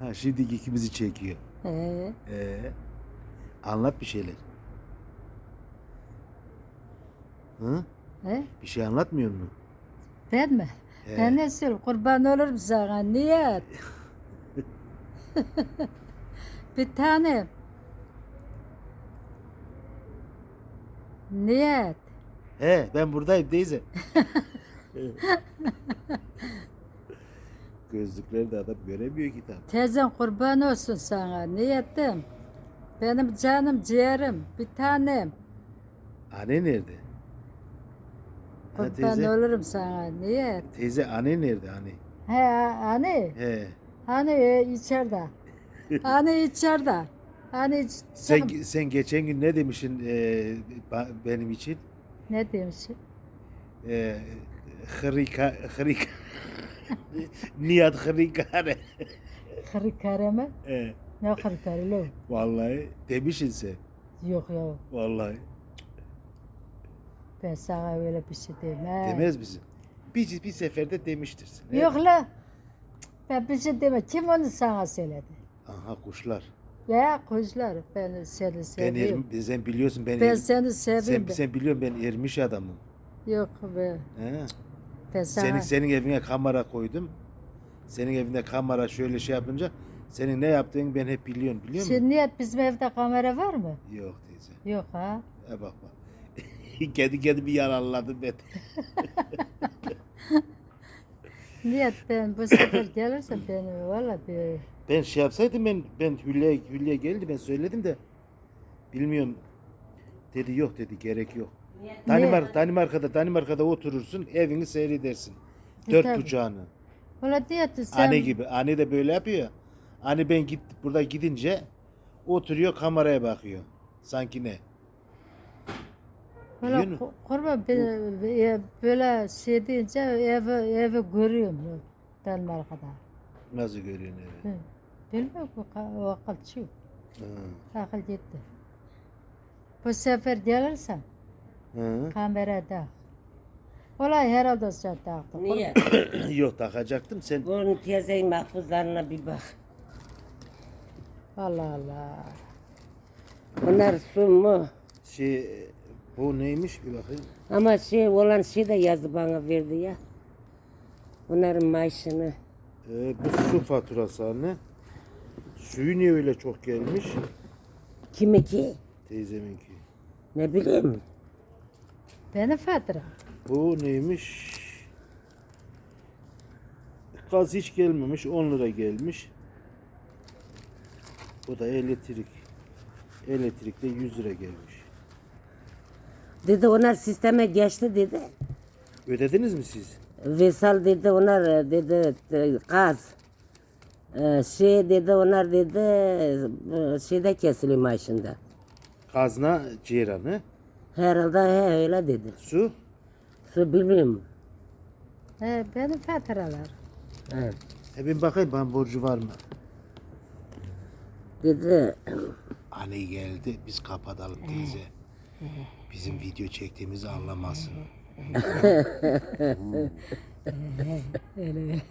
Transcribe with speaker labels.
Speaker 1: Ha şimdi ikimizi çekiyor.
Speaker 2: He.
Speaker 1: Ee, anlat bir şeyler. Hı?
Speaker 2: He?
Speaker 1: Bir şey anlatmıyor mu?
Speaker 2: Ben mi?
Speaker 1: He.
Speaker 2: Ben ne söyleyeyim? Kurban olurum sana. Niyet. bir tane. Niyet.
Speaker 1: He ben buradayım teyze. Gözlükleri de adam göremiyor ki tam.
Speaker 2: Teyzen kurban olsun sana. Niyetim. Benim canım ciğerim. Bir tanem.
Speaker 1: Anne nerede? Ha,
Speaker 2: Kurban
Speaker 1: teyze,
Speaker 2: olurum sana. Niyet.
Speaker 1: teyze anne nerede anne?
Speaker 2: He hani?
Speaker 1: He.
Speaker 2: Hani e, içeride. hani içeride. Hani iç-
Speaker 1: Sen,
Speaker 2: çıkıp-
Speaker 1: sen geçen gün ne demişsin e, ba- benim için?
Speaker 2: Ne demişsin?
Speaker 1: E, hırika, hırika. Nihat hırikare.
Speaker 2: Kırıkare mi?
Speaker 1: E,
Speaker 2: Ne kırıkare lo?
Speaker 1: vallahi demişsin sen.
Speaker 2: Yok yok.
Speaker 1: Vallahi.
Speaker 2: Ben sana öyle bir şey demem.
Speaker 1: Demez misin? Bir, bir seferde demiştirsin.
Speaker 2: Yok la. Ben bir şey demem. Kim onu sana söyledi?
Speaker 1: Aha kuşlar.
Speaker 2: Ya kuzlar ben seni
Speaker 1: Ben
Speaker 2: seviyorum.
Speaker 1: erim, sen biliyorsun ben,
Speaker 2: Ben
Speaker 1: erim-
Speaker 2: seni
Speaker 1: sen,
Speaker 2: seviyorum.
Speaker 1: sen biliyorsun ben ermiş adamım.
Speaker 2: Yok be.
Speaker 1: He?
Speaker 2: Sana...
Speaker 1: Senin senin evine kamera koydum. Senin evinde kamera şöyle şey yapınca senin ne yaptığını ben hep biliyorum biliyor musun?
Speaker 2: Şimdi niyet bizim evde kamera var mı?
Speaker 1: Yok teyze.
Speaker 2: Yok ha.
Speaker 1: E bak bak. Kendi kendimi yararladım ben.
Speaker 2: Niyet ben bu sefer gelirsem beni valla bir...
Speaker 1: Ben şey yapsaydım ben ben Hülya Hülya geldi ben söyledim de bilmiyorum. Dedi yok dedi gerek yok. Danimark, Danimarka'da Danimarka'da oturursun evini seyredersin.
Speaker 2: E,
Speaker 1: Dört
Speaker 2: tabii.
Speaker 1: bucağını.
Speaker 2: Valla niyet sen...
Speaker 1: Anne gibi. Anne de böyle yapıyor ya. Anne ben git burada gidince oturuyor kameraya bakıyor. Sanki ne?
Speaker 2: Valla
Speaker 1: Biliyor musun?
Speaker 2: e, böyle şey deyince evi, evi görüyorum Danimarka'da.
Speaker 1: Nasıl görüyorsun evi?
Speaker 2: Hı. Bilmiyorum bu ka- o akılçı.
Speaker 1: Hı.
Speaker 2: Akıl gitti. Bu sefer gelirsen
Speaker 1: Hı.
Speaker 2: kamerada. Olay herhalde sen taktın.
Speaker 3: Niye?
Speaker 1: Yok takacaktım sen.
Speaker 3: Bunun teyzenin mahfuzlarına bir bak.
Speaker 2: Allah Allah.
Speaker 3: Bunlar su mu?
Speaker 1: Şey bu neymiş bir bakayım.
Speaker 3: Ama şey olan şey de yazdı bana verdi ya. Bunların maaşını.
Speaker 1: Ee, bu su faturası anne. Suyu niye öyle çok gelmiş?
Speaker 3: Kimi ki?
Speaker 1: Teyzeminki.
Speaker 3: Ne bileyim.
Speaker 2: Benim fatıra.
Speaker 1: Bu neymiş? Gaz hiç gelmemiş. 10 lira gelmiş. Bu da elektrik. Elektrikte 100 lira gelmiş.
Speaker 3: Dedi onlar sisteme geçti dedi.
Speaker 1: Ödediniz mi siz?
Speaker 3: Vesal dedi onlar dedi gaz. E, Şey dedi onlar dedi şeyde kesiliyor maaşında.
Speaker 1: Kazna ceyranı.
Speaker 3: Herhalde he öyle dedi.
Speaker 1: Su.
Speaker 3: Su bilmiyorum.
Speaker 2: He, benim fatıralar.
Speaker 3: He.
Speaker 1: E ben bakayım bana borcu var mı?
Speaker 3: Dedi
Speaker 1: Anne geldi biz kapatalım teyze. Bizim video çektiğimizi anlamasın.
Speaker 2: Öyle.